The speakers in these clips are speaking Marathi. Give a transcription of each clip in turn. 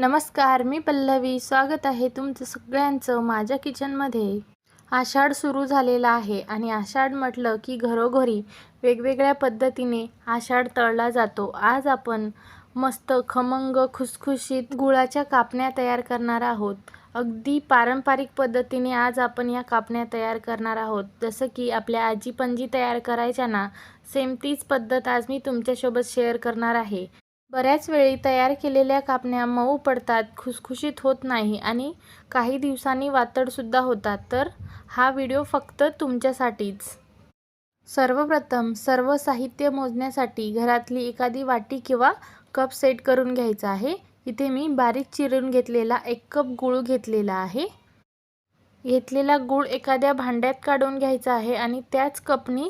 नमस्कार मी पल्लवी. स्वागत आहे तुमचं सगळ्यांचं माझ्या किचनमध्ये. आषाढ सुरू झालेला आहे आणि आषाढ म्हटलं की घरोघरी वेगवेगळ्या पद्धतीने आषाढ तळला जातो. आज आपण मस्त खमंग खुसखुशीत गुळाच्या कापण्या तयार करणार आहोत. अगदी पारंपरिक पद्धतीने आज आपण या कापण्या तयार करणार आहोत. जसं की आपल्या आजी पणजी तयार करायच्या ना सेम तीच पद्धत आज मी तुमच्यासोबत शेअर करणार आहे. बऱ्याच वेळी तयार केलेल्या कापण्या मऊ पडतात खुसखुशीत होत नाही आणि काही दिवसांनी वातडसुद्धा होतात. तर हा व्हिडिओ फक्त तुमच्यासाठीच. सर्वप्रथम सर्व साहित्य मोजण्यासाठी घरातली एखादी वाटी किंवा कप सेट करून घ्यायचा आहे. इथे मी बारीक चिरून घेतलेला एक कप गूळ घेतलेला आहे. घेतलेला गूळ एखाद्या भांड्यात काढून घ्यायचा आहे आणि त्याच कपनी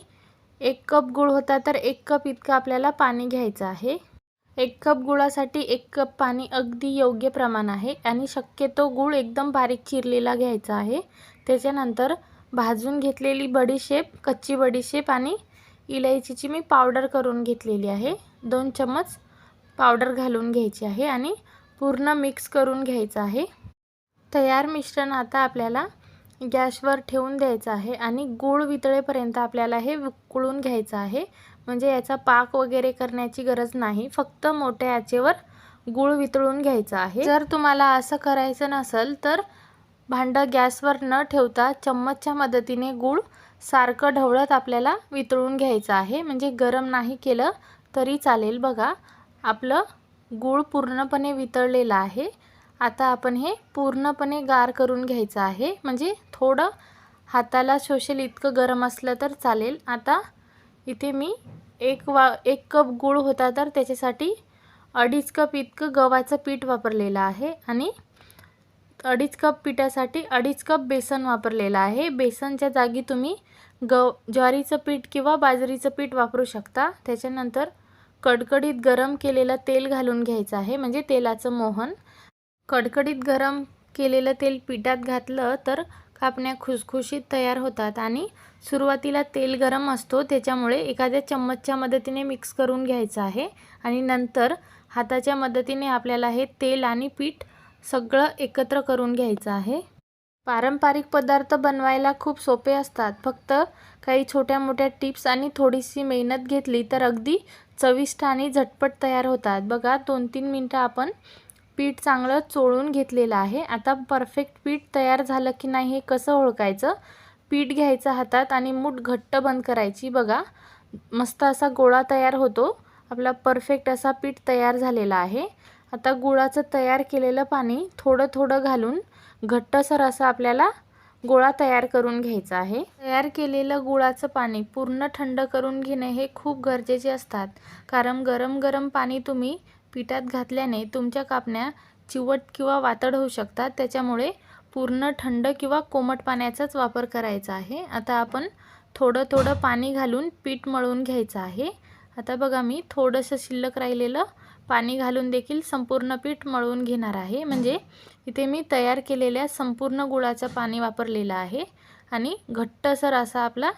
एक कप गूळ होता तर एक कप इतकं आपल्याला पाणी घ्यायचं आहे. एक कप गुळासाठी एक कप पाणी अगदी योग्य प्रमाण आहे आणि शक्यतो गूळ एकदम बारीक चिरलेला घ्यायचा आहे. त्याच्यानंतर भाजून घेतलेली बडीशेप कच्ची बडीशेप आणि इलायचीची मी पावडर करून घेतलेली आहे. दोन चम्मच पावडर घालून घ्यायची आहे आणि पूर्ण मिक्स करून घ्यायचं आहे. तयार मिश्रण आता आपल्याला गॅसवर ठेवून द्यायचं आहे आणि गूळ वितळेपर्यंत आपल्याला हे उकळून घ्यायचं आहे. म्हणजे याचा पाक वगैरे करण्याची गरज नाही. फक्त मोठ्या याचेवर गूळ वितळून घ्यायचा आहे. जर तुम्हाला असं करायचं नसेल तर भांडं गॅसवर न ठेवता चम्मचच्या मदतीने गूळ सारखं ढवळत आपल्याला वितळून घ्यायचं आहे. म्हणजे गरम नाही केलं तरी चालेल बघा. आपलं गूळ पूर्णपणे वितळलेलं आहे. आता आपण हे पूर्णपणे गार करून घ्यायचं आहे. म्हणजे थोडं हाताला शोषेल इतकं गरम असलं तर चालेल. आता इथे मी एक वा एक कप गूळ होता तर त्याच्यासाठी अडीच कप इतकं गव्हाचं पीठ वापरलेलं आहे आणि अडीच कप पिठासाठी अडीच कप बेसन वापरलेलं आहे. बेसनच्या जागी तुम्ही गव ज्वारीचं पीठ किंवा बाजरीचं पीठ वापरू शकता. त्याच्यानंतर कडकडीत गरम केलेलं तेल घालून घ्यायचं आहे म्हणजे तेलाचं मोहन. कडकडीत गरम केलेलं तेल पिठात घातलं तर कापण्या खुसखुशीत तयार होतात आणि सुरुवातीला तेल गरम असतो. त्याच्यामुळे एखाद्या चम्मचच्या मदतीने मिक्स करून घ्यायचं आहे. आणि नंतर हाताच्या मदतीने आपल्याला हे तेल आणि पीठ सगळं एकत्र करून घ्यायचं आहे. पारंपरिक पदार्थ बनवायला खूप सोपे असतात. फक्त काही छोट्या मोठ्या टिप्स आणि थोडीशी मेहनत घेतली तर अगदी चविष्ट आणि झटपट तयार होतात. बघा दोन तीन मिनटं आपण पीठ चांगलं चोळून घेतलेलं आहे. आता परफेक्ट पीठ तयार झालं की नाही हे कसं ओळखायचं? पीठ घ्यायचं हातात आणि मूठ घट्ट बंद करायची. बघा मस्त असा गोळा तयार होतो. आपला परफेक्ट असा पीठ तयार झालेला आहे. आता गुळाचं तयार केलेलं पाणी थोडं थोडं घालून घट्टसर असं आपल्याला गोळा तयार करून घ्यायचा आहे. तयार केलेलं गुळाचं पाणी पूर्ण थंड करून घेणे हे खूप गरजेचे असतात. कारण गरम गरम पाणी तुम्ही पिठात घातल्याने तुमच्या कापण्या चिवट किंवा वातड होऊ शकतात. त्याच्यामुळे पूर्ण थंड किंवा कोमट पाण्याचाच वापर करायचा आहे. आता आपण थोडं थोडं पाणी घालून पीठ मळून घ्यायचं आहे. आता बघा मी थोडंसं शिल्लक राहिलेलं पाणी घालून देखील संपूर्ण पीठ मळून घेणार आहे. म्हणजे इथे मी तयार केलेल्या संपूर्ण गुळाचं पाणी वापरलेलं आहे. आणि घट्टसर असा आपला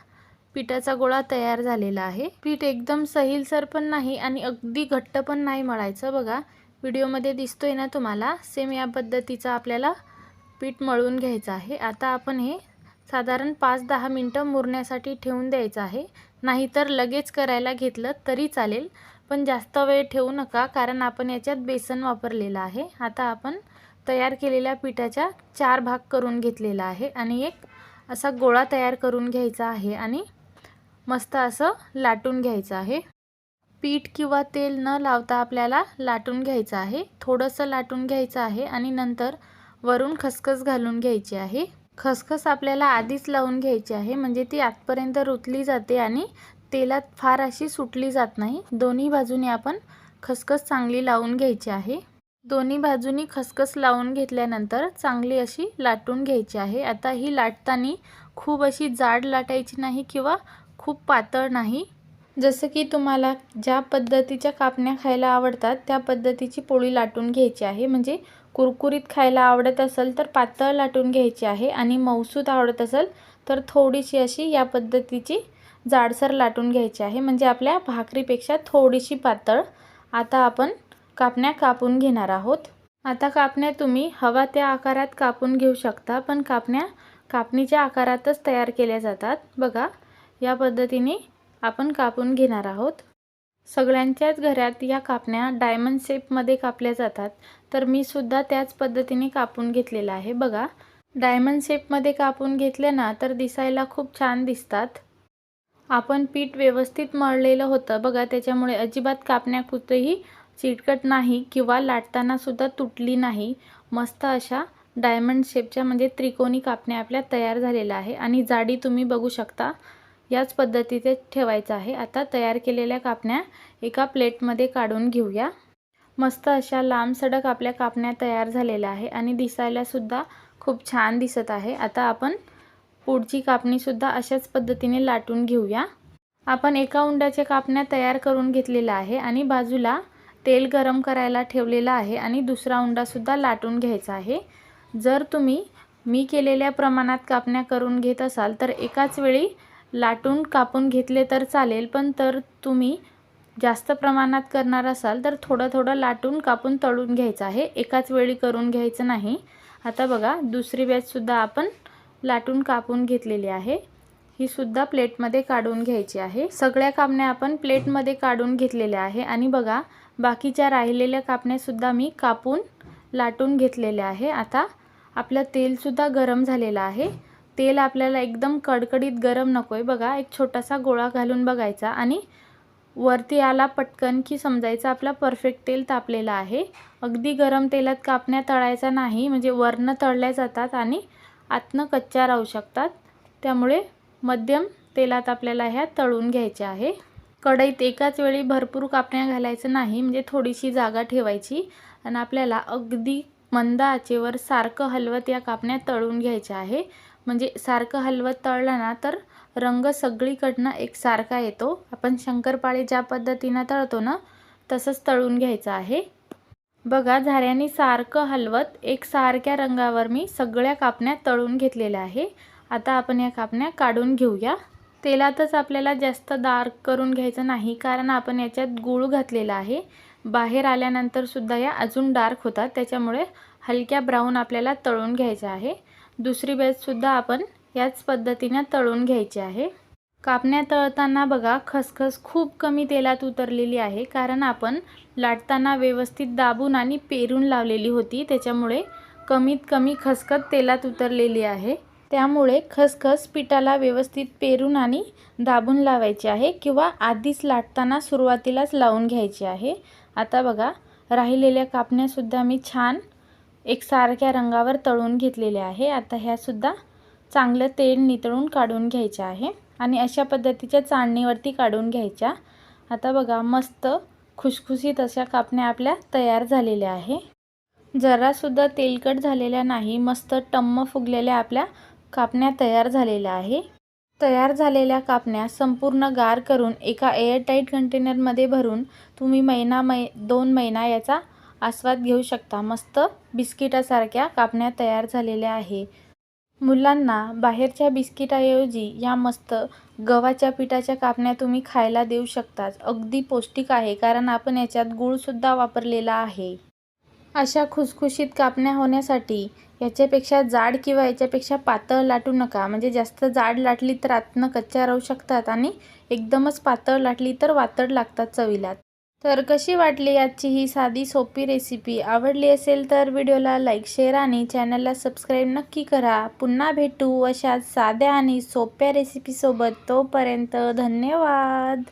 पिठाचा गोळा तयार झालेला आहे. पीठ एकदम सहीलसर पण नाही आणि अगदी घट्ट पण नाही मळायचं बघा. व्हिडिओमध्ये दिसतोय ना तुम्हाला? सेम या पद्धतीचा आपल्याला पीठ मळून घ्यायचं आहे. आता आपण हे साधारण पाच दहा मिनटं मुरण्यासाठी ठेवून द्यायचं आहे. नाहीतर लगेच करायला घेतलं तरी चालेल. पण जास्त वेळ ठेवू नका कारण आपण याच्यात बेसन वापरलेलं आहे. आता आपण तयार केलेल्या पिठाच्या चार भाग करून घेतलेला आहे आणि एक असा गोळा तयार करून घ्यायचा आहे आणि मस्त असं लाटून घ्यायचं आहे. पीठ किंवा तेल न लावता आपल्याला लाटून घ्यायचं आहे. थोडंसं लाटून घ्यायचं आहे आणि नंतर वरून खसखस घालून घ्यायची आहे. खसखस आपल्याला आधीच लावून घ्यायची आहे म्हणजे ती आतपर्यंत रुतली जाते आणि तेलात फार अशी सुटली जात नाही. दोन्ही बाजूनी आपण खसखस चांगली लावून घ्यायची आहे. दोन्ही बाजूनी खसखस लावून घेतल्यानंतर चांगली अशी लाटून घ्यायची आहे. आता ही लाटताना खूप अशी जाड लाटायची नाही किंवा खूप पातळ नाही. जसं की तुम्हाला ज्या पद्धतीच्या कापण्या खायला आवडतात त्या पद्धतीची पोळी लाटून घ्यायची आहे. म्हणजे कुरकुरीत खायला आवडत असेल तर पातळ लाटून घ्यायची आहे आणि मौसूद आवडत असेल तर थोडीशी अशी या पद्धतीची जाडसर लाटून घ्यायची आहे. म्हणजे आपल्या भाकरीपेक्षा थोडीशी पातळ आता आपण कापण्या कापून घेणार आहोत. आता कापण्या तुम्ही हवा त्या आकारात कापून घेऊ शकता पण कापण्या कापणीच्या आकारातच तयार केल्या जातात. बघा या पद्धतीने आपण कापून घेणार आहोत. सगळ्यांच्याच घरात या कापण्या डायमंड शेपमध्ये कापल्या जातात. तर मी सुद्धा त्याच पद्धतीने कापून घेतलेलं आहे. बघा डायमंड शेपमध्ये कापून घेतले ना तर दिसायला खूप छान दिसतात. आपण पीठ व्यवस्थित मळलेलं होतं. बघा त्याच्यामुळे अजिबात कापण्या कुठेही चिटकट नाही किंवा लाटताना सुद्धा तुटली नाही. मस्त अशा डायमंड शेपच्या म्हणजे त्रिकोणी कापण्या आपल्या तयार झालेल्या आहे. आणि जाडी तुम्ही बघू शकता. याच पद्धतीचे ठेवायचं आहे. आता तयार केलेल्या कापण्या एका प्लेटमध्ये काढून घेऊया. मस्त अशा लांब सडक आपल्या कापण्या तयार झालेल्या आहे आणि दिसायलासुद्धा खूप छान दिसत आहे. आता आपण पुढची कापणीसुद्धा अशाच पद्धतीने लाटून घेऊया. आपण एका उंडाच्या कापण्या तयार करून घेतलेल्या आहे आणि बाजूला तेल गरम करायला ठेवलेलं आहे आणि दुसरा उंडासुद्धा लाटून घ्यायचा आहे. जर तुम्ही मी केलेल्या प्रमाणात कापण्या करून घेत असाल तर एकाच वेळी लाटून कापून घेतले तर चालेल पण तर तुम्ही जास्त प्रमाणात करणार असाल तर थोडं थोडं लाटून कापून तळून घ्यायचं आहे. एकाच वेळी करून घ्यायचं नाही. आता बघा दुसरी बॅचसुद्धा आपण लाटून कापून घेतलेली आहे. ही सुद्धा प्लेटमध्ये काढून घ्यायची आहे. सगळ्या कापण्या आपण प्लेटमध्ये काढून घेतलेल्या आहे. आणि बघा बाकीच्या राहिलेल्या कापण्यासुद्धा मी कापून लाटून घेतलेल्या आहे. आता आपलं तेलसुद्धा गरम झालेलं आहे. तेल आपल्याला एकदम कडकडीत गरम नको आहे बघा एक छोटासा गोळा घालून बघायचा आणि वरती आला पटकन की समजायचं आपला परफेक्ट तेल तापलेलं आहे. अगदी गरम तेलात कापण्या तळायचा नाही म्हणजे वरनं तळल्या जातात आणि आतनं कच्च्या राहू शकतात. त्यामुळे मध्यम तेलात आपल्याला ह्या तळून घ्यायच्या आहे. कढईत एकाच वेळी भरपूर कापण्या घालायचं नाही म्हणजे थोडीशी जागा ठेवायची आणि आपल्याला अगदी मंद आचेवर सारखं हलवत या कापण्या तळून घ्यायच्या आहे. म्हणजे सारखं हलवत तळलं ना तर रंग सगळीकडनं एकसारखा येतो. आपण शंकरपाळी ज्या पद्धतीनं तळतो ना तसंच तळून घ्यायचं आहे. बघा झाऱ्याने सारखं हलवत एक सारख्या रंगावर मी सगळ्या कापण्या तळून घेतलेल्या आहे. आता आपण या कापण्या काढून घेऊया. तेलातच आपल्याला जास्त डार्क करून घ्यायचं नाही कारण आपण याच्यात गूळ घातलेला आहे. बाहेर आल्यानंतर सुद्धा या अजून डार्क होतात त्याच्यामुळे हलक्या ब्राऊन आपल्याला तळून घ्यायचं आहे. दुसरी बॅचसुद्धा आपण याच पद्धतीने तळून घ्यायची आहे. कापण्या तळताना बघा खसखस खूप कमी तेलात उतरलेली आहे कारण आपण लाटताना व्यवस्थित दाबून आणि पेरून लावलेली होती त्याच्यामुळे कमीत कमी खसखस तेलात उतरलेली आहे. त्यामुळे खसखस पिठाला व्यवस्थित पेरून आणि दाबून लावायची आहे किंवा आधीच लाटताना सुरुवातीलाच लावून घ्यायची आहे. आता बघा राहिलेल्या कापण्यासुद्धा मी छान एकसारख्या रंगावर तळून घेतलेले आहे. आता ह्यासुद्धा चांगलं तेल नितळून काढून घ्यायचं आहे. आणि अशा पद्धतीच्या चाळणीवरती काढून घ्यायच्या. आता बघा मस्त खुशखुशीत अशा कापण्या आपल्या तयार झालेल्या आहे. जरासुद्धा तेलकट झालेल्या नाही मस्त टम्म फुगलेल्या आपल्या कापण्या तयार झालेल्या आहे. तयार झालेल्या कापण्या संपूर्ण गार करून एका एअरटाईट कंटेनरमध्ये भरून तुम्ही महिना मै दोन महिना याचा आस्वाद घेऊ शकता. मस्त बिस्किटासारख्या कापण्या तयार झालेल्या आहे. मुलांना बाहेरच्या बिस्किटाऐवजी या मस्त गव्हाच्या पिठाच्या कापण्या तुम्ही खायला देऊ शकतात अगदी पौष्टिक आहे कारण आपण याच्यात गूळसुद्धा वापरलेला आहे. अशा खुसखुशीत कापण्या होण्यासाठी याच्यापेक्षा जाड किंवा याच्यापेक्षा पातळ लाटू नका. म्हणजे जास्त जाड लाटली तर आतनं कच्च्या राहू शकतात आणि एकदमच पातळ लाटली तर वातड लागतात चवीला. तर कशी वाटली आजची ही साधी सोपी रेसिपी आवडली असेल तर व्हिडिओला लाईक शेअर आणि चॅनलला सबस्क्राईब नक्की करा. पुन्हा भेटू अशा साध्या आणि सोप्या रेसिपीसोबत तोपर्यंत धन्यवाद.